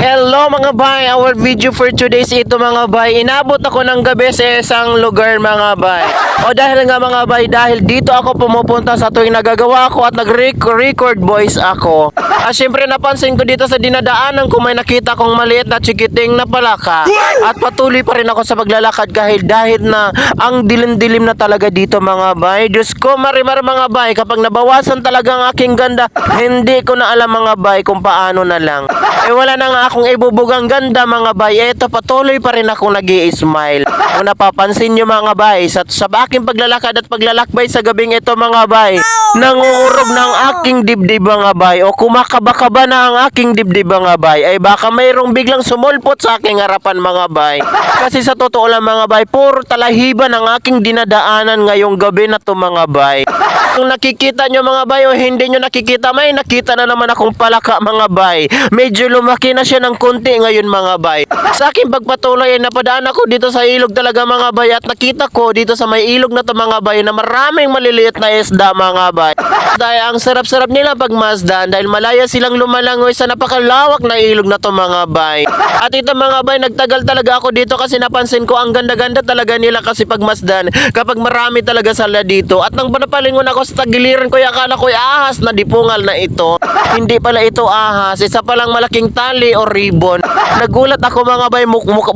Hello mga bay, our video for today is ito mga bay. Inabot ako ng gabi sa isang lugar mga bay. O dahil nga mga bay, dahil dito ako pumupunta sa tuwing nagagawa ako at nag-record voice ako. At syempre napansin ko dito sa dinadaanan ko may nakita kong maliit na chikiting na palaka. At patuloy pa rin ako sa paglalakad kahit dahil na ang dilim-dilim na talaga dito mga bay. Diyos ko marimar mga bay, kapag nabawasan talaga ang aking ganda, hindi ko na alam mga bay kung paano na lang. Eh wala na nga akong ibubugang ganda mga bay. Eto patuloy pa rin akong nag smile Kung napapansin nyo mga bay, sa, sa aking paglalakad at paglalakbay sa gabing ito mga bay, nanguurog na ang aking dibdib mga bay o kumakaba-kaba na ang aking dibdib mga bay ay baka mayroong biglang sumulpot sa aking harapan mga bay. Kasi sa totoo lang mga bay, puro talahiban ang aking dinadaanan ngayong gabi na to mga bay. Kung nakikita nyo mga bay o hindi nyo nakikita, may nakita na naman akong palaka mga bay. Medyo lumaki na siya ng konti ngayon mga bay. Sa aking pagpatuloy ay napadaan ako dito sa ilog talaga mga bay at nakita ko dito sa may ilog na to mga bay na maraming maliliit na isda mga bay. Dahil ang sarap-sarap nila pag masdan dahil malaya silang lumalangoy sa napakalawak na ilog na to mga bay. At ito mga bay, nagtagal talaga ako dito kasi napansin ko ang ganda-ganda talaga nila kasi pag masdan kapag marami talaga sala dito. At nang panapalingon ako sa tagiliran ko, akala ko ahas na dipungal na ito. Hindi pala ito ahas, isa palang malaking tali o ribbon. Nagulat ako mga bay,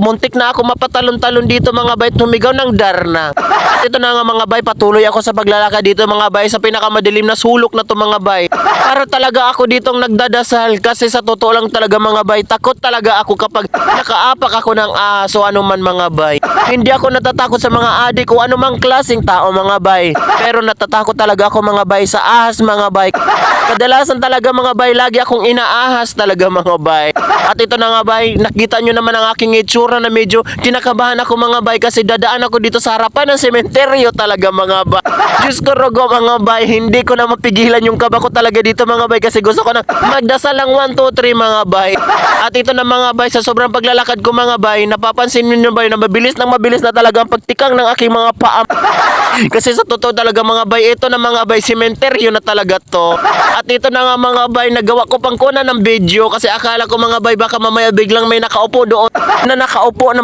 muntik na ako mapatalon-talon dito mga bay, tumigaw ng darna. At ito na nga mga bay, patuloy ako sa paglalakad dito mga bay sa pinakamadilim na sulok na to mga bay. Para talaga ako ditong nagdadasal kasi sa totoo lang talaga mga bay, takot talaga ako kapag nakaapak ako ng aso anuman mga bay. Hindi ako natatakot sa mga adik o anumang klaseng tao mga bay. Pero natatakot talaga ako mga bay sa ahas mga bay. Kadalasan talaga mga bay, lagi akong inaahas talaga mga bay. At ito na nga bay, nakita nyo naman ang aking itsura na medyo kinakabahan ako mga bay kasi dadaan ako dito sa harapan ng sementeryo talaga mga bay. Diyos ko rogo mga bay, hindi ko na mapigilan yung kaba ko talaga dito mga bay kasi gusto ko na magdasal lang 1, 2, 3 mga bay. At ito na mga bay, sa sobrang paglalakad ko mga bay, napapansin ninyo bay na mabilis nang mabilis na talaga ang pagtikang ng aking mga paa. Kasi sa totoo talaga mga bay, ito na mga bay, sementeryo na talaga to. At ito na nga mga bay, nagawa ko pang kuna ng video kasi akala ko mga bay, baka mamaya biglang may nakaupo doon na nakaupo na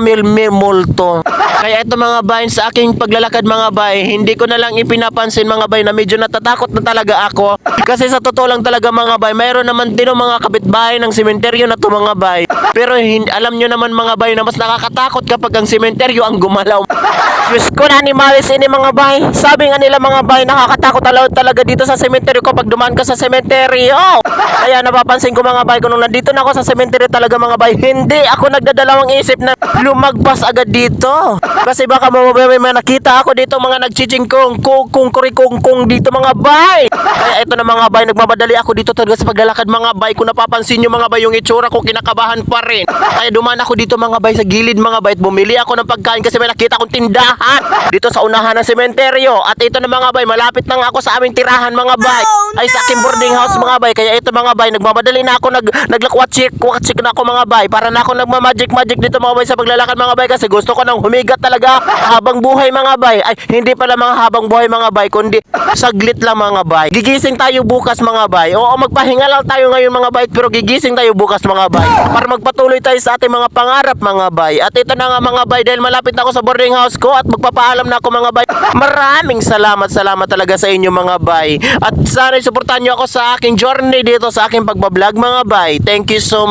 multo. Kaya ito mga bay, sa aking paglalakad mga bay, hindi ko na lang ipinapansin mga bay na medyo natatakot na talaga ako. Kasi sa totoo lang talaga mga bay, mayroon naman din mga kapitbahay ng sementeryo na to mga bay. Pero hin- alam nyo naman mga bay na mas nakakatakot kapag ang sementeryo ang gumalaw. Diyos ko na animalis ini mga bay. Sabi nga nila mga bay, nakakatakot talaga, dito sa sementeryo kapag dumaan ka sa sementeryo. Kaya napapansin ko mga bay, kung nandito na ako sa sementeryo talaga mga bay, hindi ako nagdadalawang isip na lumagpas agad dito. Kasi baka mamaya may nakita ako dito mga nagchiching kong kung kung kung dito mga bay. Kaya ito na mga bay, nagmamadali ako dito talaga sa paglalakad mga bay. Kung napapansin nyo mga bay, yung itsura ko kinakabahan pa rin. Kaya dumaan ako dito mga bay sa gilid mga bay at bumili ako ng pagkain kasi may nakita akong tindahan dito sa unahan ng sementeryo. At ito na mga bay, malapit na ako sa aming tirahan mga bay. Ay sa aking boarding house mga bay. Kaya ito mga bay, nagmamadali na ako nag naglakwatchik, kwatsik na ako mga bay. Para na ako nagmamagic magic dito mga bay sa paglalakad mga bay kasi gusto ko nang humigat talaga habang buhay mga bay. Ay hindi pala mga habang buhay mga bay, kundi saglit lang mga bay. Gigising tayo bukas mga bay. Oo, magpahinga lang tayo ngayon mga bay, pero gigising tayo bukas mga bay. Para magpatuloy tayo sa ating mga pangarap mga bay. At ito na nga mga bay, dahil malapit na ako sa boarding house ko at magpapaalam na ako mga bay. Maraming salamat, salamat talaga sa inyo mga bay. At sana suportahan nyo ako sa aking journey dito sa aking pagbablog mga bay. Thank you so much.